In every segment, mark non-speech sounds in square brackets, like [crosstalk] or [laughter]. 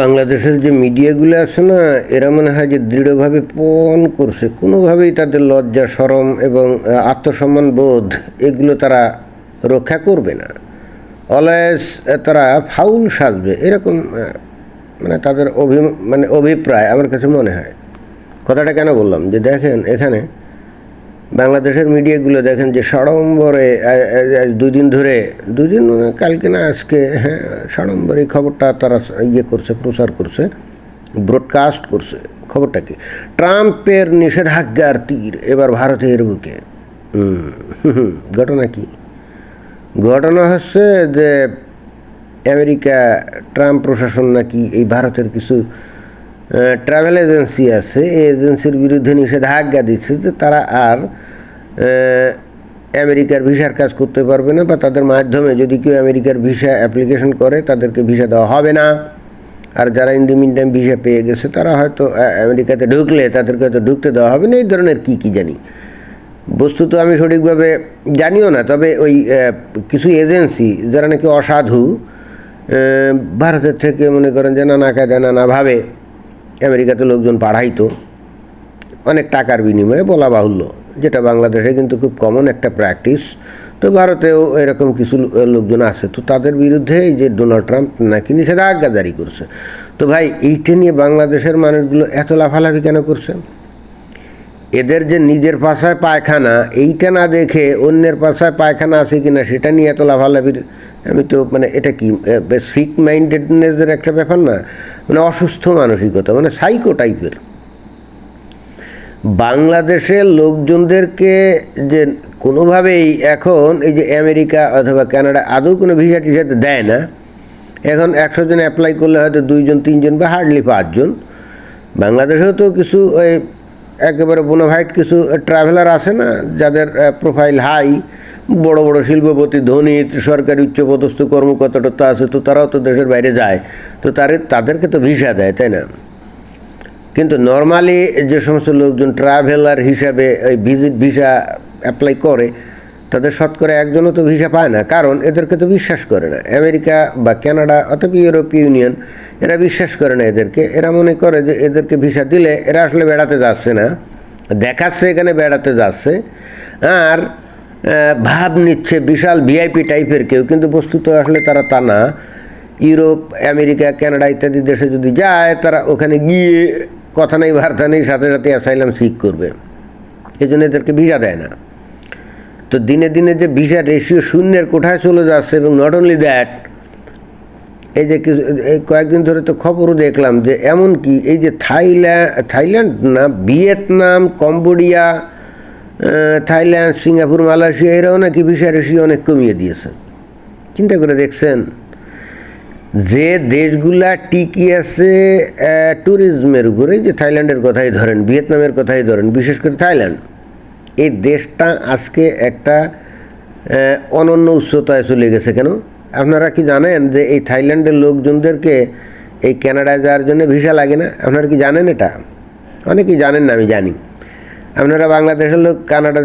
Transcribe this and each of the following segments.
বাংলাদেশের যে মিডিয়াগুলো আছে না, এরা মনে হয় যে দৃঢ়ভাবে পণ করছে। কোনোভাবেই তাদের লজ্জা, সরম এবং আত্মসম্মান বোধ এগুলো তারা রক্ষা করবে না। অলয়েস তারা ফাউল সাজবে। এরকম মানে তাদের অভি মানে অভিপ্রায় আমার কাছে মনে হয়। কথাটা কেন বললাম? যে দেখেন, এখানে বাংলাদেশের মিডিয়াগুলো দেখেন যে সড়ম্বরে আহ, আহ, দুই দিন ধরে দুদিন কালকে না আজকে হ্যাঁ সড়ম্বরে খবরটা তারা ইয়ে করছে প্রচার করছে ব্রডকাস্ট করছে। খবরটা কি? ট্রাম্পের নিষেধাজ্ঞার তীর এবার ভারতের বুকে। ঘটনা কি? ঘটনা হচ্ছে যে আমেরিকা ট্রাম্প প্রশাসন নাকি এই ভারতের কিছু ট্রাভেল এজেন্সি আছে এই এজেন্সির বিরুদ্ধে নিষেধাজ্ঞা দিচ্ছে যে তারা আর আমেরিকার ভিসার কাজ করতে পারবে না বা তাদের মাধ্যমে যদি কেউ আমেরিকার ভিসা অ্যাপ্লিকেশন করে, তাদেরকে ভিসা দেওয়া হবে না। আর যারা ইন দি ভিসা পেয়ে গেছে, তারা হয়তো আমেরিকাতে ঢুকলে তাদেরকে হয়তো ঢুকতে দেওয়া হবে না। এই ধরনের কী কী জানি? বস্তু তো আমি সঠিকভাবে জানিও না, তবে ওই কিছু এজেন্সি যারা নাকি অসাধু ভারতের থেকে মনে করেন যে নানা কায়দা নানাভাবে আমেরিকাতে লোকজন পাঠাইতো, অনেক টাকার বিনিময়ে বলা বাহুল্য। যেটা বাংলাদেশে কিন্তু খুব কমন একটা প্র্যাকটিস তো ভারতেও এরকম কিছু লোকজন আছে, তো তাদের বিরুদ্ধে এই যে ডোনাল্ড ট্রাম্প নাকি নিষেধাজ্ঞা জারি করছে। তো ভাই, এইটা নিয়ে বাংলাদেশের মানুষগুলো এত লাফালাফি কেন করছে? এদের যে নিজের পাশায় পায়খানা, এইটা না দেখে অন্যের পাশায় পায়খানা আছে কি না সেটা নিয়ে এত লাফালাফির, আমি তো মানে এটা কি সিক মাইন্ডেডনেসের একটা ব্যাপার না? মানে অসুস্থ মানসিকতা মানে সাইকো টাইপের বাংলাদেশের লোকজনদেরকে যে কোনোভাবেই এখন এই যে আমেরিকা অথবা কানাডা আদৌ কোনো ভিসা টিসাতে দেয় না। এখন একশো জন অ্যাপ্লাই করলে হয়তো দুইজন, তিনজন বা হার্ডলি পাঁচজন। বাংলাদেশেও তো কিছু ওই একেবারে বোনাভাইট কিছু ট্রাভেলার আছে না, যাদের প্রোফাইল হাই বড় বড় শিল্পপতি, ধনী, সরকারি উচ্চপদস্থ কর্মকর্তা আছে, তো তারাও তো দেশের বাইরে যায়। তো তারে, তাদেরকে তো ভিসা দেয়, তাই না? কিন্তু নর্মালি যে সমস্ত লোকজন ট্রাভেলার হিসাবে ওই ভিজিট ভিসা অ্যাপ্লাই করে, তাদের শতকরা একজনও তো ভিসা পায় না। কারণ এদেরকে তো বিশ্বাস করে না। আমেরিকা বা কানাডা অথবা ইউরোপীয় ইউনিয়ন, এরা বিশ্বাস করে না এদেরকে। এরা মনে করে যে এদেরকে ভিসা দিলে এরা আসলে বেড়াতে যাচ্ছে না। দেখাচ্ছে এখানে বেড়াতে যাচ্ছে। আর ভাব নিচ্ছে বিশাল ভিআইপি টাইপের কেউ। কিন্তু বস্তুত আসলে তারা তা না। ইউরোপ, আমেরিকা, কানাডা ইত্যাদি দেশে যদি যায়, তারা ওখানে গিয়ে কথা নেই, বার্তা নেই, সাথে সাথে অ্যাসাইলাম সিক করবে। এই জন্য এদেরকে ভিসা দেয় না। তো দিনে দিনে যে ভিসা রেশিও শূন্যের কোঠায় চলে যাচ্ছে এবং নট অনলি দ্যাট এই যে কিছু, এই কয়েকদিন ধরে তো খবরও দেখলাম যে এমন কি, এই যে থাইল্যান্ড থাইল্যান্ড না, Vietnam, Cambodia Thailand, Singapore, Malaysia, এরাও নাকি ভিসা রেশিও অনেক কমিয়ে দিয়েছে। চিন্তা করে দেখছেন? যে দেশগুলা টিকি আছে ট্যুরিজমের উপরে যে থাইল্যান্ডের কথাই ধরেন, ভিয়েতনামের কথাই ধরেন, বিশেষ করে থাইল্যান্ড, এই দেশটা আজকে একটা অনন্য উচ্চতায় চলে গেছে কেন? আপনারা কি জানেন যে এই থাইল্যান্ডের লোকজনদেরকে এই কানাডায় যাওয়ার জন্য ভিসা লাগে না? আপনারা কি জানেন এটা? অনেকেই জানেন না, আমি জানি। আপনারা বাংলাদেশের লোক কানাডা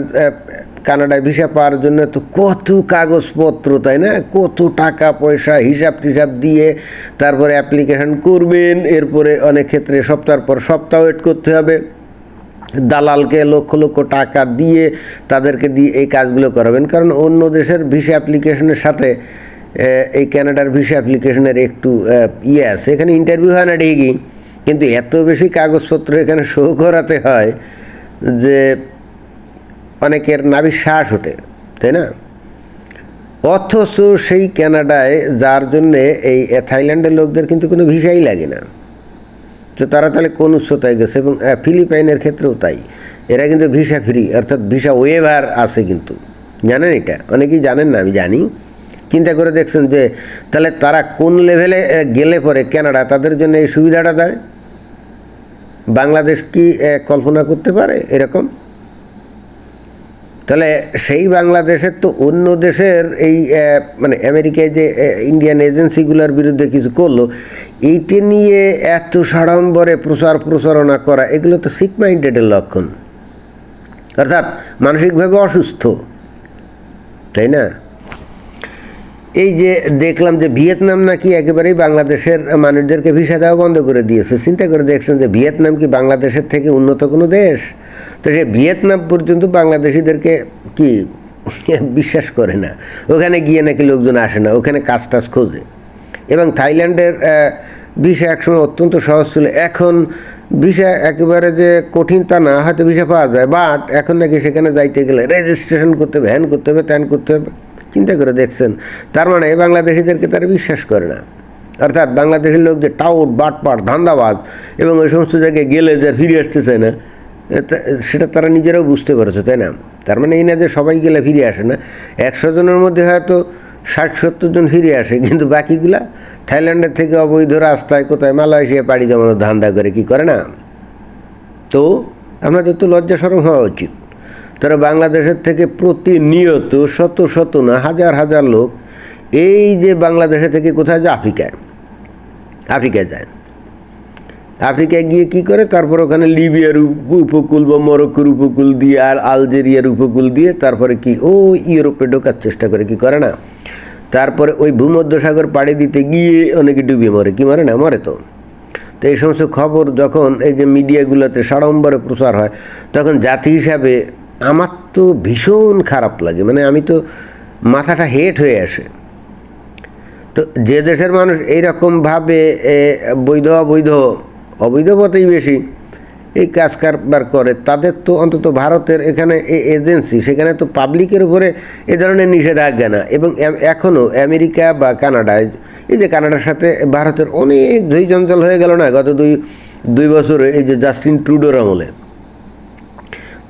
কানাডায় ভিসা পাওয়ার জন্য তো কত কাগজপত্র, তাই না? কত টাকা পয়সা হিসাব টিসাব দিয়ে তারপরে অ্যাপ্লিকেশন করবেন, এরপরে অনেক ক্ষেত্রে সপ্তাহ পর সপ্তাহ ওয়েট করতে হবে। দালালকে লক্ষ লক্ষ টাকা দিয়ে তাদেরকে দিয়ে এই কাজগুলো করাবেন। কারণ অন্য দেশের ভিসা অ্যাপ্লিকেশনের সাথে এই কানাডার ভিসা অ্যাপ্লিকেশনের একটু ইয়ে আছে। এখানে ইন্টারভিউ হয় না ঠিকই, কিন্তু এত বেশি কাগজপত্র এখানে শো করাতে হয় যে অনেকের নাভি শ্বাস ওঠে, তাই না? অথচ সেই কানাডায় যার জন্যে এই থাইল্যান্ডের লোকদের কিন্তু কোনো ভিসাই লাগে না। তো তারা তাহলে কোন উচ্চতায় গেছে? এবং ফিলিপাইনের ক্ষেত্রেও তাই। এরা কিন্তু ভিসা ফ্রি, অর্থাৎ ভিসা ওয়েভার আছে কিন্তু। জানেন এটা? অনেকেই জানেন না, আমি জানি। চিন্তা করে দেখছেন যে, তাহলে তারা কোন লেভেলে গেলে পরে কানাডা তাদের জন্য এই সুবিধাটা দেয়? বাংলাদেশ কি কল্পনা করতে পারে এরকম? তাহলে সেই বাংলাদেশের তো অন্য দেশের এই মানে আমেরিকায় যে ইন্ডিয়ান এজেন্সিগুলোর বিরুদ্ধে কিছু করল, এইটা নিয়ে এত সাড়ম্বরে প্রচার প্রচারণা করা, এগুলো তো সিক মাইন্ডেডের লক্ষণ। অর্থাৎ মানসিকভাবে অসুস্থ। তাই না? এই যে দেখলাম যে ভিয়েতনাম নাকি একেবারেই বাংলাদেশের মানুষদেরকে ভিসা দেওয়া বন্ধ করে দিয়েছে। চিন্তা করে দেখছেন যে ভিয়েতনাম কি বাংলাদেশের থেকে উন্নত কোনো দেশ? তো সে ভিয়েতনাম পর্যন্ত বাংলাদেশিদেরকে কি বিশ্বাস করে না? ওখানে গিয়ে নাকি লোকজন আসে না, ওখানে কাজ টাজ খোঁজে। এবং থাইল্যান্ডের ভিসা একসময় অত্যন্ত সহজ ছিল। এখন ভিসা একেবারে যে কঠিন তা না, হয়তো ভিসা পাওয়া যায়। বাট এখন নাকি সেখানে যাইতে গেলে রেজিস্ট্রেশন করতে হবে হ্যান করতে হবে ত্যান করতে হবে। চিন্তা করে দেখছেন, তার মানে বাংলাদেশিদেরকে তারা বিশ্বাস করে না। অর্থাৎ বাংলাদেশের লোক যে টাউট, বাটপাট, ধান্দাবাজ এবং ওই সমস্ত জায়গায় গেলে যে ফিরে আসতে চায় না সেটা তারা নিজেরাও বুঝতে পারছে, তাই না? তার মানে এই না যে সবাই গেলে ফিরে আসে না, একশো জনের মধ্যে হয়তো ষাট, সত্তর জন ফিরে আসে, কিন্তু বাকিগুলা থাইল্যান্ডের থেকে অবৈধ রাস্তায় কোথায় মালয়েশিয়া পাড়ি জমানোর ধান্দা করে কি করে না? তো আমাদের তো লজ্জা সরম হওয়া উচিত। তারা বাংলাদেশের থেকে প্রতিনিয়ত শত শত না হাজার হাজার লোক এই যে বাংলাদেশে থেকে কোথায় যায়? আফ্রিকায়। আফ্রিকায় যায়। আফ্রিকায় গিয়ে কি করে? তারপর ওখানে লিবিয়ার উপ- উপকূল বা মরক্কোর উপকূল দিয়ে আর আলজেরিয়ার উপকূল দিয়ে তারপরে কি? ও ইউরোপে ঢোকার চেষ্টা করে, কি করে না? তারপরে ওই ভূমধ্যসাগর পাড়ি দিতে গিয়ে অনেকে ডুবে মরে। কি মরে না? মরে তো। তো এই সমস্ত খবর যখন এই যে মিডিয়াগুলোতে সাড়ম্বরে প্রচার হয়, তখন জাতি হিসাবে আমার তো ভীষণ খারাপ লাগে মানে আমি তো মাথাটা হেট হয়ে আসে। তো যে দেশের মানুষ এইরকমভাবে বৈধ অবৈধ অবৈধ পথেই বেশি এই কাজ কারবার করে, তাদের তো অন্তত ভারতের এখানে এজেন্সি, সেখানে তো পাবলিকের উপরে এ ধরনের নিষেধাজ্ঞা না। এবং এখনও আমেরিকা বা কানাডায় এই যে কানাডার সাথে ভারতের অনেক ধৈ জঞ্জাল হয়ে গেল না, গত দুই দুই বছরে এই যে জাস্টিন ট্রুডোর আমলে।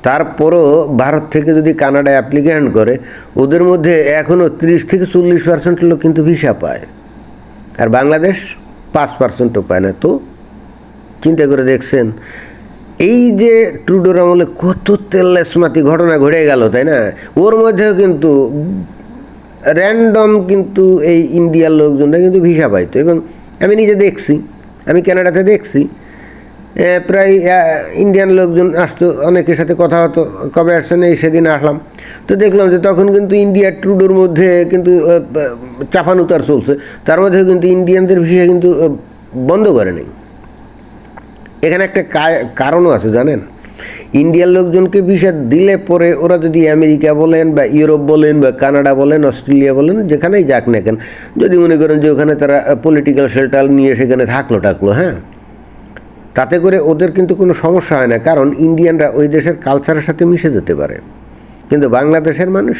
তারপরও ভারত থেকে যদি কানাডা অ্যাপ্লিকেশন করে, ওদের মধ্যে এখনও তিরিশ থেকে চল্লিশ পার্সেন্ট লোক কিন্তু ভিসা পায়। আর বাংলাদেশ পাঁচ পার্সেন্টও পায় না। তো চিন্তা করে দেখছেন, এই যে ট্রুডোর আমলে কত তেল্লেসমাতি ঘটনা ঘটে গেল, তাই না? ওর মধ্যেও কিন্তু র্যান্ডম কিন্তু এই ইন্ডিয়ার লোকজনরা কিন্তু ভিসা পাইতো। এবং আমি নিজে দেখছি, আমি কানাডাতে দেখছি প্রায় ইন্ডিয়ান লোকজন আসতো, অনেকের সাথে কথা হতো, কবে আসছেন এই সেদিন আসলাম। তো দেখলাম যে তখন কিন্তু ইন্ডিয়ার ট্রুডোর মধ্যে কিন্তু চাপানুতার চলছে। তার মধ্যেও কিন্তু ইন্ডিয়ানদের ভিসা কিন্তু বন্ধ করে নেই। এখানে একটা কারণও আছে, জানেন? ইন্ডিয়ার লোকজনকে ভিসা দিলে পরে ওরা যদি আমেরিকা বলেন বা ইউরোপ বলেন বা কানাডা বলেন, অস্ট্রেলিয়া বলেন, যেখানেই যাক না কেন, যদি মনে করেন যে ওখানে তারা পলিটিক্যাল শেল্টার নিয়ে সেখানে থাকল টাকলো হ্যাঁ? তাতে করে ওদের কিন্তু কোনো সমস্যা হয় না, কারণ ইন্ডিয়ানরা ওই দেশের কালচারের সাথে মিশে যেতে পারে। কিন্তু বাংলাদেশের মানুষ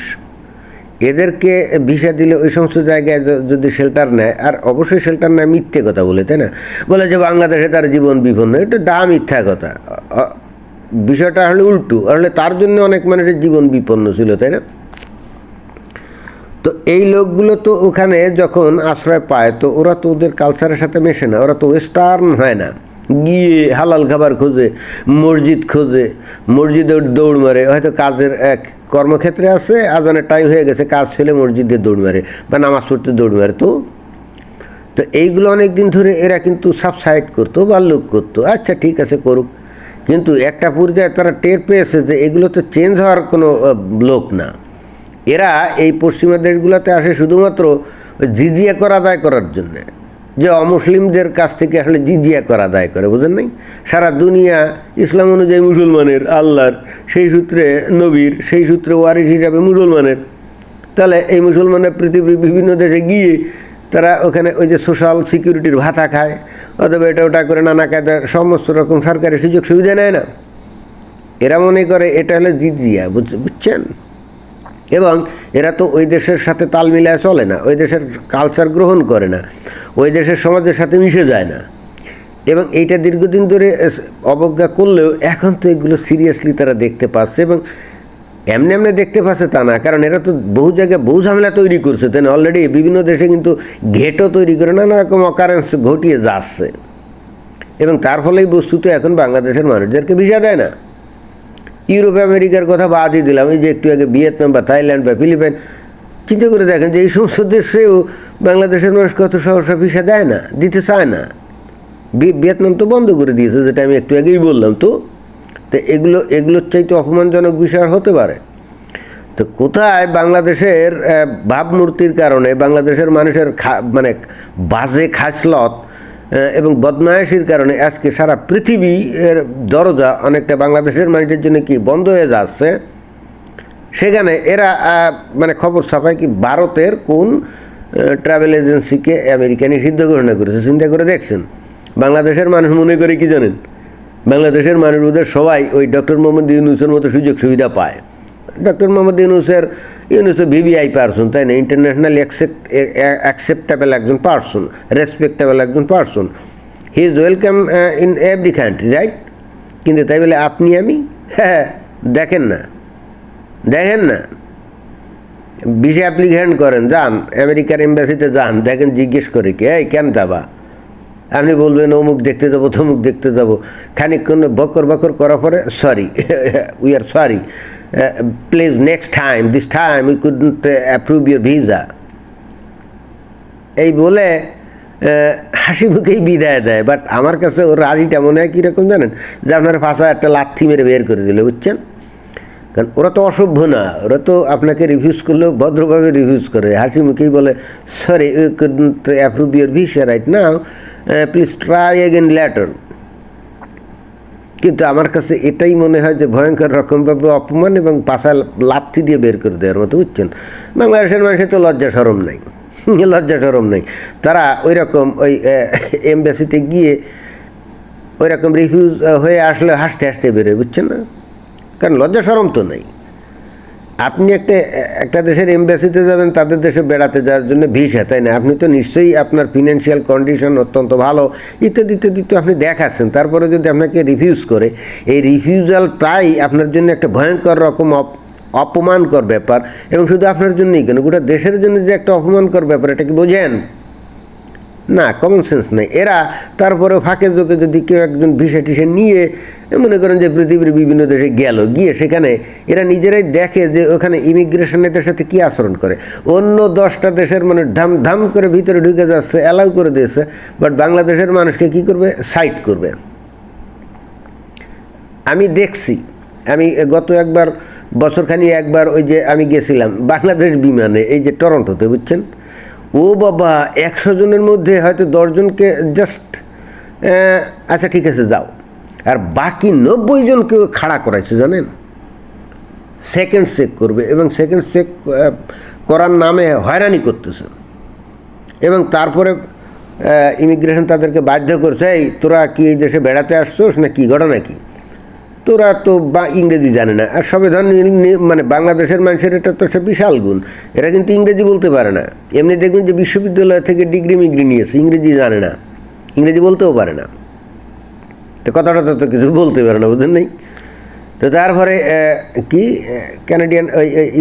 এদেরকে ভিসা দিলে ওই সমস্ত জায়গায় যদি শেল্টার নেয়, আর অবশ্যই শেল্টার নেয় মিথ্যে কথা বলে, তাই না? বলে যে বাংলাদেশে তার জীবন বিপন্ন, এটা ডা মিথ্যা কথা। বিষয়টা হলে উল্টো, আসলে তার জন্য অনেক মানুষের জীবন বিপন্ন ছিল, তাই না? তো এই লোকগুলো তো ওখানে যখন আশ্রয় পায়, তো ওরা তো ওদের কালচারের সাথে মেশে না, ওরা তো ওয়েস্টার্ন হয় না। গিয়ে হালাল খাবার খোঁজে, মসজিদ খোঁজে, মসজিদে দৌড় মারে। হয়তো কাজের এক কর্মক্ষেত্রে আছে, আজানের টাইম হয়ে গেছে, কাজ ফেলে মসজিদে দৌড় মারে বা নামাজ পড়তে দৌড় মারে। তো তো এইগুলো অনেক দিন ধরে এরা কিন্তু সাবসাইড করতো বা লোক করতো। আচ্ছা ঠিক আছে, করুক। কিন্তু একটা পর্যায়ে তারা টের পেয়েছে যে এগুলো তো চেঞ্জ হওয়ার কোনো লোক না। এরা এই পশ্চিমা দেশগুলোতে আসে শুধুমাত্র জিজিয়া করা আদায় করার জন্যে। যে অমুসলিমদের কাছ থেকে আসলে জিজিয়া করা আদায় করে, বুঝেন নাই? সারা দুনিয়া ইসলাম অনুযায়ী মুসলমানের, আল্লাহর, সেই সূত্রে নবীর, সেই সূত্রে ওয়ারিস হিসাবে মুসলমানের। তাহলে এই মুসলমানের পৃথিবীর বিভিন্ন দেশে গিয়ে তারা ওখানে ওই যে সোশ্যাল সিকিউরিটির ভাতা খায়, অথবা এটা ওটা করে নানা কায়দার সমস্ত রকম সরকারি সুযোগ সুবিধা নেয় না। এরা মনে করে এটা হলো জিজিয়া, বুঝ- বুঝছেন? এবং এরা তো ওই দেশের সাথে তাল মিলায় চলে না, ওই দেশের কালচার গ্রহণ করে না, ওই দেশের সমাজের সাথে মিশে যায় না। এবং এইটা দীর্ঘদিন ধরে অবজ্ঞা করলেও এখন তো এগুলো সিরিয়াসলি তারা দেখতে পাচ্ছে এবং এমনি এমনি দেখতে পাচ্ছে তা না, কারণ এরা তো বহু জায়গায় বহু ঝামেলা তৈরি করছে। তাই অলরেডি বিভিন্ন দেশে কিন্তু ঘেটও তৈরি করে নানা রকম অকারেন্স ঘটিয়ে যাচ্ছে। এবং তার ফলেই বস্তুত এখন বাংলাদেশের মানুষদেরকে ভিসা দেয় না। ইউরোপ, আমেরিকার কথা বাদই দিলাম। এই যে একটু আগে ভিয়েতনাম বা থাইল্যান্ড বা ফিলিপাইন, চিন্তা করে দেখেন যে এই সমস্ত দেশেও বাংলাদেশের মানুষ কত সহসা ভিসা দেয় না, দিতে চায় না। ভিয়েতনাম তো বন্ধ করে দিয়েছে, যেটা আমি একটু আগেই বললাম তো। তো এগুলো, এগুলোর চাইতে অপমানজনক বিষয় হতে পারে। তো কোথায় বাংলাদেশের ভাবমূর্তির কারণে বাংলাদেশের মানুষের মানে বাজে খাসলত এবং বদমায়েশির কারণে আজকে সারা পৃথিবী এর দরজা অনেকটা বাংলাদেশের মানুষের জন্য কি বন্ধ হয়ে যাচ্ছে? সেখানে এরা মানে খবর ছাপায় কি ভারতের কোন ট্রাভেল এজেন্সিকে আমেরিকা নিষিদ্ধ ঘোষণা করেছে? চিন্তা করে দেখছেন? বাংলাদেশের মানুষ মনে করে কি জানেন? বাংলাদেশের মানুষ ওদের সবাই ওই ডক্টর মোহাম্মদ ইউনুসের মতো সুযোগ সুবিধা পায়। ডক্টর মোহাম্মদ ইউনুসের ইউনুস ভিভিআই পার্সন, তাই না? ইন্টারন্যাশনাল অ্যাকসেপ্টেবল একজন পার্সন রেসপেক্টেবল একজন person. He is welcome in every country right কিন্তু তাই বলে, আপনি আমি? হ্যাঁ দেখেন না। দেখেন না। বিষে অ্যাপ্লিকেশন করেন, যান। আমেরিকার এম্বাসিতে যান, দেখেন, জিজ্ঞেস করে কি, এই, কেন যাবা? আপনি বলবেন, অমুক দেখতে যাব, তমুক দেখতে যাব। খানিকক্ষণ বকর বকর করার পরে sorry we are sorry please next time this time we could approve your visa এই বলে আহ, হাসি মুখেই বিদায় দেয় বাট আমার কাছে ওর রাজিটা মনে হয় কীরকম জানেন? যে আপনার ফাঁসা একটা লাথি মেরে বের করে দিলে বুঝছেন? কারণ ওরা তো অসভ্য না ওরা তো আপনাকে রিভিউজ করলেও ভদ্রভাবে রিভিউজ করে। হাসি মুখেই বলে sorry approve your visa right now please try again later কিন্তু আমার কাছে এটাই মনে হয় যে ভয়ঙ্কর রকমভাবে অপমান এবং পাশা লাথি দিয়ে বের করে দেওয়ার মতো বুঝছেন? বাংলাদেশের মানুষের তো লজ্জা সরম নাই। [laughs] লজ্জা সরম নেই। তারা ওই রকম ওই এমবেসিতে গিয়ে ওই রকম রিফিউজ হয়ে আসলে হাসতে হাসতে বেরোয়, বুঝছেন না? কারণ লজ্জা সরম তো নেই। আপনি একটা একটা দেশের এম্বাসিতে যাবেন, তাদের দেশে বেড়াতে যাওয়ার জন্য ভিসা তাই না? আপনি তো নিশ্চয়ই আপনার ফিনান্সিয়াল কন্ডিশন অত্যন্ত ভালো, ইত্যাদি ইত্যাদি, তো আপনি দেখাচ্ছেন। তারপরে যদি আপনাকে রিফিউজ করে, এই রিফিউজালটাই আপনার জন্য একটা ভয়ঙ্কর রকম অপ- অপমানকর ব্যাপার, এবং শুধু আপনার জন্যই কেন, গোটা দেশের জন্য যে একটা অপমানকর ব্যাপার, এটা কি বোঝেন? না কমন সেন্স নেই। এরা তারপরে ফাঁকে যোগে যদি কেউ একজন ভিসা টিসে নিয়ে, মনে করেন যে পৃথিবীর বিভিন্ন দেশে গেল, গিয়ে সেখানে এরা নিজেরাই দেখে যে ওখানে ইমিগ্রেশন এদের সাথে কী আচরণ করে। অন্য দশটা দেশের মানে ধাম ধাম করে ভিতরে ঢুকে যাচ্ছে অ্যালাউ করে দিয়েছে বাট বাংলাদেশের মানুষকে কি করবে? সাইড করবে। আমি দেখছি, আমি গত একবার, বছরখানি একবার ওই যে আমি গেছিলাম, বাংলাদেশ বিমানে, এই যে টরন্টোতে, বুঝছেন? ও বাবা, একশো জনের মধ্যে হয়তো দশজনকে জাস্ট আচ্ছা ঠিক আছে, যাও। আর বাকি নব্বই জনকে খাড়া করাইছে, জানেন? সেকেন্ড চেক করবে এবং সেকেন্ড চেক করার নামে হয়রানি করতেছে। এবং তারপরে ইমিগ্রেশন তাদেরকে বাধ্য করছে, এই, তোরা কি এই দেশে বেড়াতে আসছোস না কি ঘটনা কি? তোরা তো বা ইংরেজি জানে না। আর সবে ধর মানে বাংলাদেশের মানুষের এটা তো সে বিশাল গুণ। এরা কিন্তু ইংরেজি বলতে পারে না। এমনি দেখবেন যে বিশ্ববিদ্যালয় থেকে ডিগ্রি মিগ্রি নিয়েছে, ইংরেজি জানে না। ইংরেজি বলতেও পারে না। তো কথাটা তো কিছু বলতে পারে না, বুঝলেন নেই? তো তারপরে কি? ক্যানাডিয়ান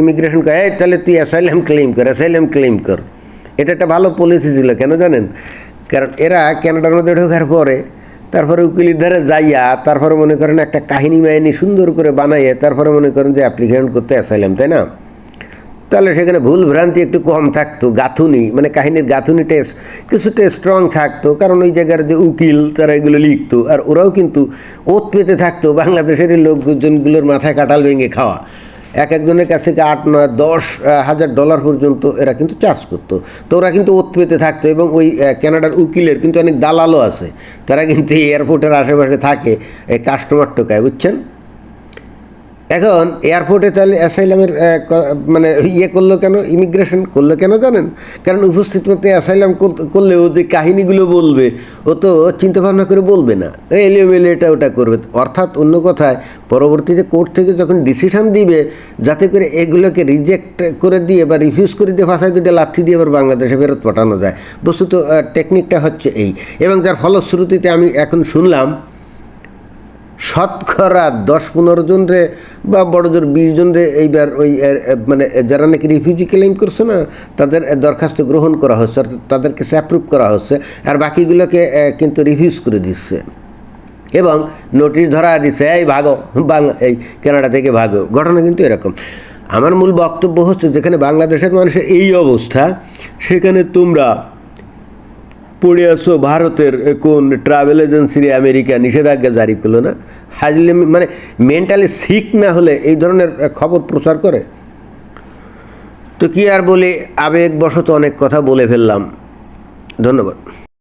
ইমিগ্রেশন কয় এই তাহলে তুই অ্যাসাইলাম ক্লেম কর অ্যাসাইলাম ক্লেম কর। এটা একটা ভালো পলিসি ছিল, কেন জানেন? কারণ এরা ক্যানাডার মধ্যে ঢোকার পরে তারপরে উকিলের ধারে যাইয়া, তারপরে মনে করেন একটা কাহিনী মাহিনী সুন্দর করে বানাইয়ে, তারপরে মনে করেন যে অ্যাপ্লিকেশন করতে আসাইলাম, তাই না? তাহলে সেখানে ভুল ভ্রান্তি একটু কম থাকতো, গাঁথুনি মানে কাহিনীর গাঁথুনি এস- কিছুটা স্ট্রং থাকতো, কারণ ওই জায়গার যে উকিল, তারা এগুলো লিখতো, আর ওরাও কিন্তু ওত পেতে থাকতো বাংলাদেশের লোকজনগুলোর মাথায় কাটাল ভেঙে খাওয়া। এক একজনের কাছ থেকে আট, নয়, দশ হাজার ডলার পর্যন্ত এরা কিন্তু চার্জ করতো। তো ওরা কিন্তু ওত পেতে থাকতো এবং ওই ক্যানাডার উকিলের কিন্তু অনেক দালালও আছে। তারা কিন্তু এয়ারপোর্টের আশেপাশে থাকে, এই কাস্টমার টোকায় বুঝছেন? এখন এয়ারপোর্টে তাহলে অ্যাসাইলামের মানে ইয়ে করল কেন? ইমিগ্রেশন করল কেন জানেন? কারণ উপস্থিত মধ্যে অ্যাসাইলাম করলেও যে কাহিনীগুলো বলবে, ও তো চিন্তা ভাবনা করে বলবে না। এলিও মেলে এটা ওটা করবে। অর্থাৎ অন্য কথায়, পরবর্তীতে কোর্ট থেকে যখন ডিসিশন দিবে, যাতে করে এগুলোকে রিজেক্ট করে দিয়ে বা রিফিউজ করে দিয়ে ভাষায় দুটো লাথি দিয়ে আবার বাংলাদেশে ফেরত পাঠানো যায়। বস্তুত টেকনিকটা হচ্ছে এই। এবং যার ফলশ্রুতিতে আমি এখন শুনলাম শতকরা দশ পনেরো জন রে বা বড় জোর বিশ জন রে এইবার ওই মানে যারা নাকি রিফিউজি ক্লেম করছে না, তাদের দরখাস্ত গ্রহণ করা হচ্ছে, অর্থাৎ তাদেরকে অ্যাপ্রুভ করা হচ্ছে, আর বাকিগুলোকে কিন্তু রিফিউজ করে দিচ্ছে। এবং নোটিশ ধরা দিচ্ছে, এই ভাগো, বাংলা, এই কানাডা থেকে ভাগো। ঘটনা কিন্তু এরকম। আমার মূল বক্তব্য হচ্ছে যেখানে বাংলাদেশের মানুষের এই অবস্থা, সেখানে তোমরা পড়ে আসো ভারতের কোন ট্রাভেল এজেন্সির আমেরিকা নিষেধাজ্ঞা জারি করল না? হাজলে মানে মেন্টালি সিক না হলে এই ধরনের খবর প্রচার করে? তো কি আর বলি, আবেগবশত অনেক কথা বলে ফেললাম। ধন্যবাদ।